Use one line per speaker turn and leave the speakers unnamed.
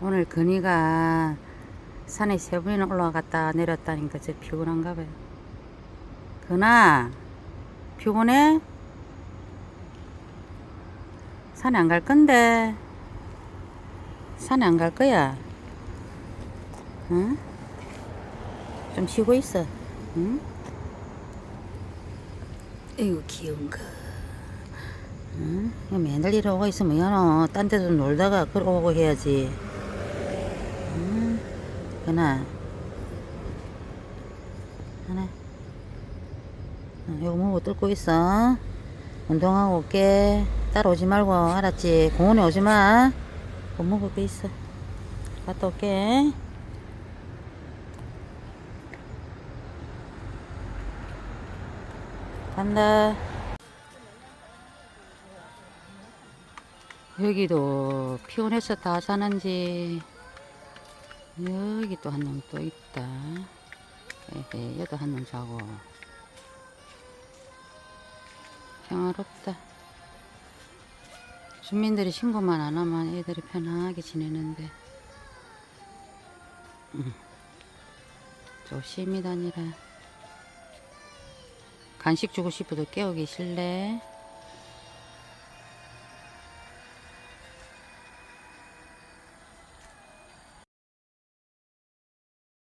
오늘 근이가 산에 세 번이나 올라갔다 내렸다니까 저 피곤한가 봐요. 근아, 피곤해? 산에 안 갈 건데. 산에 안 갈 거야. 응? 좀 쉬고 있어. 응? 에이구, 귀여운 거. 응? 이거 맨날 이러고 있으면 딴 데도 놀다가 그러고 해야지. 응? 그나. 하나. 어, 이거 먹고 뚫고 있어. 운동하고 올게. 따라 오지 말고, 알았지? 공원에 오지 마. 못 먹을 게 있어. 갔다 올게. 간다. 여기도 피곤해서 다 자는지 여기 또 한 놈 또 있다. 에헤, 여기도 한 놈 자고 평화롭다. 주민들이 신고만 안 하면 애들이 편하게 지내는데 음, 조심히 다니라. 간식 주고 싶어도 깨우기 싫래.